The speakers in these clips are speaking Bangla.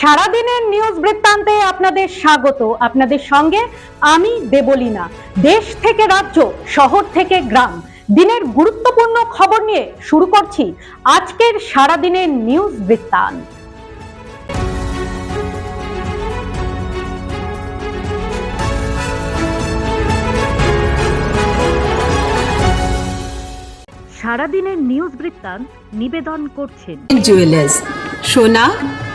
সারাদিনের নিউজ বৃত্তান্তে আপনাদের স্বাগত। আপনাদের সঙ্গে আমি দেবলীনা। দেশ থেকে রাজ্য, শহর থেকে গ্রাম। দিনের গুরুত্বপূর্ণ খবর নিয়ে শুরু করছি আজকের সারাদিনের নিউজ বৃত্তান্ত। সারাদিনের নিউজ বৃত্তান্ত নিবেদন করছেন জুয়েলার্স সোনা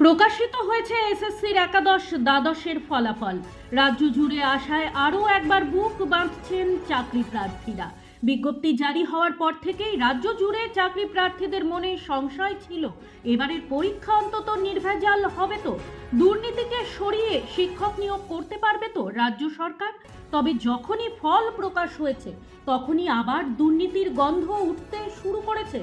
প্রকাশিত হয়েছে এসএসসির একাদশ দ্বাদশের ফলাফল। রাজ্য জুড়ে আসায় আরও একবার বুক বাঁধছেন চাকরি প্রার্থীরা। বিজ্ঞপ্তি জারি হওয়ার পর থেকেই রাজ্য জুড়ে চাকরি প্রার্থীদের মনে সংশয় ছিল। এবারের পরীক্ষা অন্তত নির্ভেজাল হবে তো। দুর্নীতিকে সরিয়ে শিক্ষক নিয়োগ করতে পারবে তো রাজ্য সরকার? তবে যখনই ফল প্রকাশ হয়েছে, তখনই আবার দুর্নীতির গন্ধ উঠতে শুরু করেছে।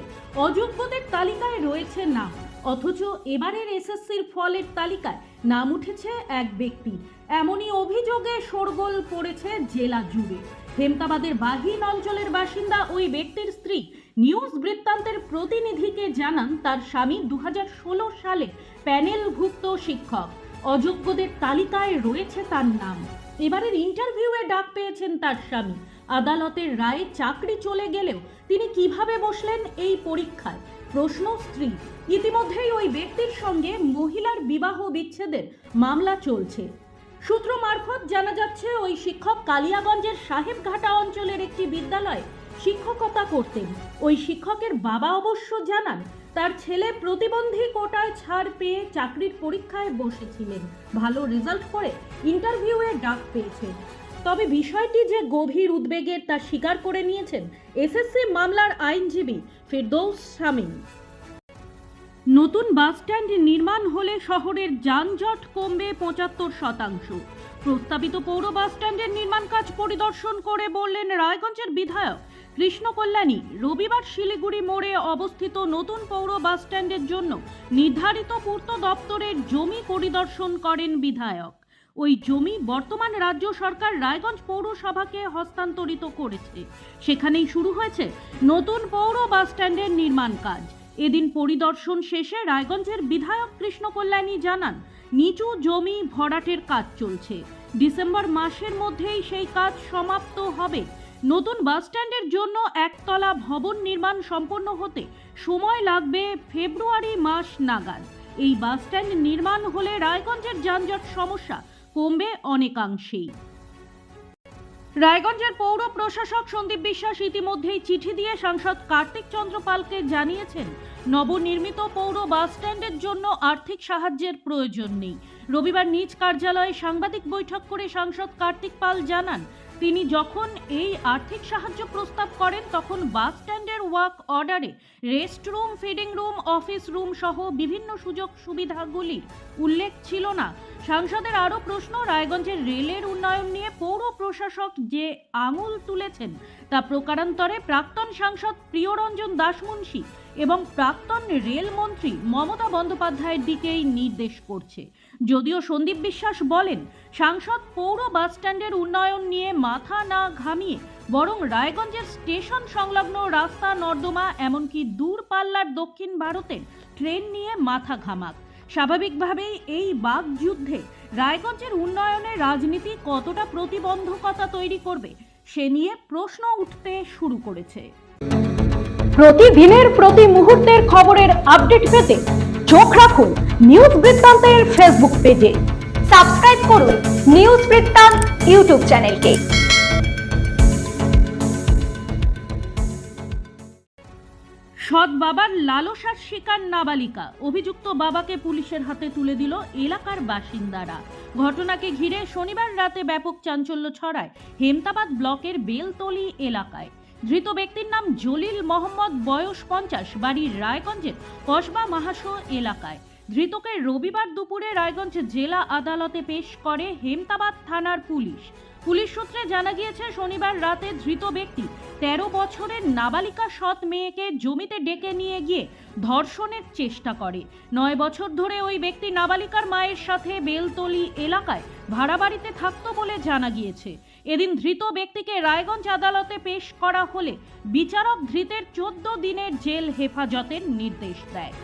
অযোগ্যদের তালিকায় রয়েছে নাম। অথচ এবারের এসএসসির ফলের তালিকায় নাম উঠেছে এক ব্যক্তির এমনই অভিযোগে শোরগোল পড়েছে জেলা জুড়ে। হেমতাবাদের বাহিন অঞ্চলের বাসিন্দা ওই ব্যক্তির স্ত্রী নিউজ বৃত্তান্তের প্রতিনিধিকে জানান তার স্বামী দু হাজার ষোলো সালে প্যানেলভুক্ত শিক্ষক। অযোগ্যদের তালিকায় রয়েছে তার নাম। এবারের ইন্টারভিউয়ে ডাক পেয়েছেন তার স্বামী। আদালতের রায়ে চাকরি চলে গেলেও তিনি কীভাবে বসলেন এই পরীক্ষায়? প্রশ্ন স্ত্রী। ইতিমধ্যেই ওই ব্যক্তির সঙ্গে মহিলার বিবাহ বিচ্ছেদের মামলা চলছে। সূত্র মারফত জানা যাচ্ছে, ওই শিক্ষক কালিয়াগঞ্জের সাহেবঘাটা অঞ্চলের একটি বিদ্যালয়ে শিক্ষকতা করতেন। ওই শিক্ষকের বাবা অবশ্য জানান, তার ছেলে প্রতিবন্ধী কোটায় ছাড় পেয়ে চাকরির পরীক্ষায় বসেছিলেন। ভালো রেজাল্ট করে ইন্টারভিউয়ে ডাক পেয়েছেন তবে বিষয়টি যে গভীর উদ্বেগের তা স্বীকার করে নিয়েছেন এসএসসি মামলার আইনজীবী ফেরদৌস শামীম। নতুন বাসস্ট্যান্ড নির্মাণ হলে শহরের যানজট কমবে পঁচাত্তর শতাংশ। প্রস্তাবিত পৌর বাসস্ট্যান্ডের নির্মাণ কাজ পরিদর্শন করে বললেন রায়গঞ্জের বিধায়ক কৃষ্ণ কল্যাণী রবিবার শিলিগুড়ি মোড়ে অবস্থিত নতুন পৌর বাসস্ট্যান্ডের জন্য নির্ধারিত পূর্ত দপ্তরের জমি পরিদর্শন করেন বিধায়ক। ওই জমি বর্তমান রাজ্য সরকার রায়গঞ্জ পৌরসভাকে হস্তান্তরিত করেছে। সেখানেই শুরু হয়েছে নতুন পৌর বাসস্ট্যান্ডের নির্মাণ কাজ। এদিন পরিদর্শন শেষে রায়গঞ্জের বিধায়ক কৃষ্ণ কল্যাণী জানান, নিচু জমি ভরাটের কাজ চলছে। ডিসেম্বর মাসের মধ্যেই সেই কাজ সমাপ্ত হবে। নতুন বাসস্ট্যান্ডের জন্য একতলা ভবন নির্মাণ সম্পন্ন হতে সময় লাগবে ফেব্রুয়ারি মাস নাগাদ। এই বাসস্ট্যান্ড নির্মাণ হলে রায়গঞ্জের যানজট সমস্যা কমবে অনেকাংশেই। রায়গঞ্জের পৌর প্রশাসক সন্দীপ বিশ্বাস ইতিমধ্যেই চিঠি দিয়ে সাংসদ কার্তিক চন্দ্র পালকে জানিয়েছেন নবনির্মিত পৌর বাসস্ট্যান্ডের জন্য আর্থিক সাহায্যের প্রয়োজন নেই। রবিবার নিজ কার্যালয়ে সাংবাদিক বৈঠক করে সাংসদ কার্তিক পাল জানান, তিনি যখন এই আর্থিক সাহায্য প্রস্তাব করেন, তখন বাস স্ট্যান্ডের ওয়ার্ক অর্ডারে rest room, feeding room, office room সহ বিভিন্ন সুযোগ সুবিধাগুলির উল্লেখ ছিল না। সাংসদের আরও প্রশ্ন, রায়গঞ্জের রেলের উন্নয়ন নিয়ে পৌর প্রশাসক যে আঙুল তুলেছেন, তা প্রকারান্তরে প্রাক্তন সাংসদ প্রিয়রঞ্জন দাসমুন্সী এবং প্রাক্তন রেলমন্ত্রী মমতা বন্দ্যোপাধ্যায়ের দিকেই নির্দেশ করছে। যদিও সন্দীপ বিশ্বাস বলেন, সাংসদ পৌর বাসস্ট্যান্ডের উন্নয়ন নিয়ে মাথা না ঘামিয়ে বরং রায়গঞ্জের স্টেশন সংলগ্ন রাস্তা নর্দমা এমনকি দূরপাল্লার দক্ষিণ ভারতের ট্রেন নিয়ে মাথা ঘামাক। স্বাভাবিকভাবেই এই বাক যুদ্ধে রায়গঞ্জের উন্নয়নে রাজনীতি কতটা প্রতিবন্ধকতা তৈরি করবে, সে নিয়ে প্রশ্ন উঠতে শুরু করেছে। প্রতিদিনের প্রতি মুহূর্তের খবরের আপডেট পেতে চোখ রাখুন নিউজ বৃত্তান্তের ফেসবুক পেজে সাবস্ক্রাইব করুন নিউজ বৃত্তান্ত ইউটিউব চ্যানেলকে সৎ বাবার লালসার শিকার নাবালিকা, অভিযুক্ত বাবাকে পুলিশের হাতে তুলে দিল এলাকার বাসিন্দারা। ঘটনাকে ঘিরে শনিবার রাতে ব্যাপক চাঞ্চল্য ছড়ায় হেমতাবাদ ব্লকের বেলতলি এলাকায়। ধৃত ব্যক্তির নাম জলিল মোহাম্মদ, বয়স পঞ্চাশ বাড়ির রায়গঞ্জের কসবা মাহাশো এলাকায়। ধৃতকে রবিবার দুপুরে রায়গঞ্জ জেলা আদালতে পেশ করে হেমতাবাদ থানার পুলিশ। পুলিশ সূত্রে জানা গিয়েছে, শনিবার রাতে ধৃত ব্যক্তি তেরো বছরের নাবালিকা সৎ মেয়েকে জমিতে ডেকে নিয়ে গিয়ে ধর্ষণের চেষ্টা করে। নয় বছর ধরে ওই ব্যক্তি নাবালিকার মায়ের সাথে বেলতলি এলাকায় ভাড়া বাড়িতে থাকতো বলে জানা গিয়েছে। এদিন ধৃত ব্যক্তিকে রায়গঞ্জ আদালতে পেশ করা হলে বিচারক ধৃতের চোদ্দ দিনের জেল হেফাজতের নির্দেশ দেয়।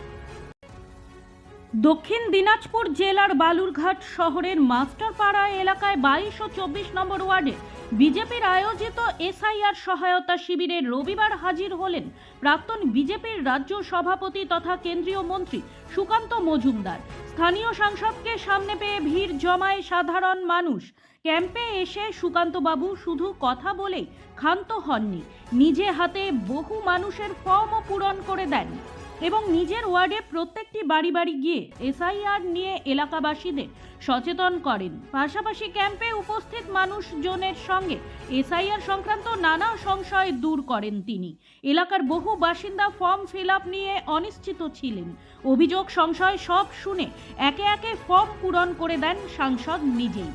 দক্ষিণ দিনাজপুর জেলার বালুরঘাট শহরের মাস্টারপাড়া এলাকায় বাইশ ও চব্বিশ নম্বর ওয়ার্ডে বিজেপির আয়োজিত এসআইআর সহায়তা শিবিরে রবিবার হাজির হলেন প্রাক্তন বিজেপির রাজ্য সভাপতি তথা কেন্দ্রীয় মন্ত্রী সুকান্ত মজুমদার। স্থানীয় সাংসদকে সামনে পেয়ে ভিড় জমায় সাধারণ মানুষ। ক্যাম্পে এসে সুকান্তবাবু শুধু কথা বলেই ক্ষান্ত হননি। নিজে হাতে বহু মানুষের ফর্মও পূরণ করে দেন। এবং নিজের ওয়ার্ডে প্রত্যেকটি বাড়ি বাড়ি গিয়ে এসআইআর নিয়ে এলাকাবাসীদের সচেতন করেন। পাশাপাশি ক্যাম্পে উপস্থিত মানুষজনের সঙ্গে এসআইআর সংক্রান্ত নানা সংশয় দূর করেন তিনি। এলাকার বহু বাসিন্দা ফর্ম ফিল নিয়ে অনিশ্চিত ছিলেন। অভিযোগ, সংশয় সব শুনে একে একে ফর্ম পূরণ করে দেন সাংসদ নিজেই।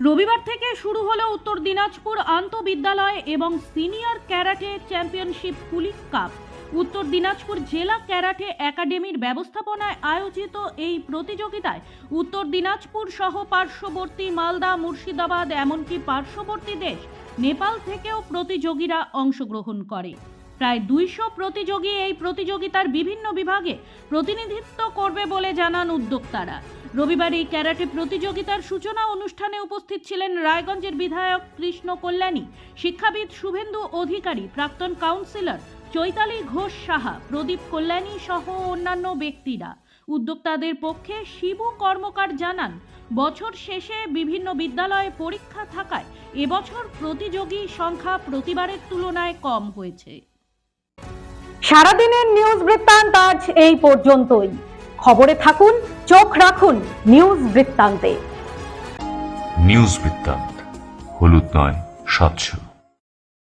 রবিবার থেকে শুরু হলো উত্তর দিনাজপুর আন্তঃবিদ্যালয় এবং senior karate championship Kulik cup. Uttar Dinajpur জেলা ক্যারাটে একাডেমির ব্যবস্থাপনায় আয়োজিত এই প্রতিযোগিতায় উত্তর দিনাজপুর সহ পার্শ্ববর্তী মালদা, মুর্শিদাবাদ, এমনকি পার্শ্ববর্তী দেশ, নেপাল থেকেও প্রতিযোগীরা অংশগ্রহণ করে। প্রায় দুইশো প্রতিযোগী এই প্রতিযোগিতার বিভিন্ন বিভাগে প্রতিনিধিত্ব করবে বলে জানান উদ্যোক্তারা। রবিবার এই ক্যারাটে প্রতিযোগিতার সূচনা অনুষ্ঠানে উপস্থিত ছিলেন রায়গঞ্জের বিধায়ক কৃষ্ণ কল্যাণী, শিক্ষাবিদ শুভেন্দু অধিকারী, প্রাক্তন কাউন্সিলর চৈতালি ঘোষ সাহা প্রদীপ কল্যাণী সহ অন্যান্য ব্যক্তিরা। উদ্যোক্তাদের পক্ষে শিবু কর্মকার জানান বছর শেষে বিভিন্ন বিদ্যালয়ে পরীক্ষা থাকায় এবছর প্রতিযোগী সংখ্যা প্রতিবারের তুলনায় কম হয়েছে। সারাদিনের নিউজ বৃত্তান্ত আজ এই পর্যন্তই। খবরে থাকুন চোখ রাখুন নিউজ বৃত্তান্তে। নিউজ বৃত্তান্ত হলুদ নয় স্বচ্ছ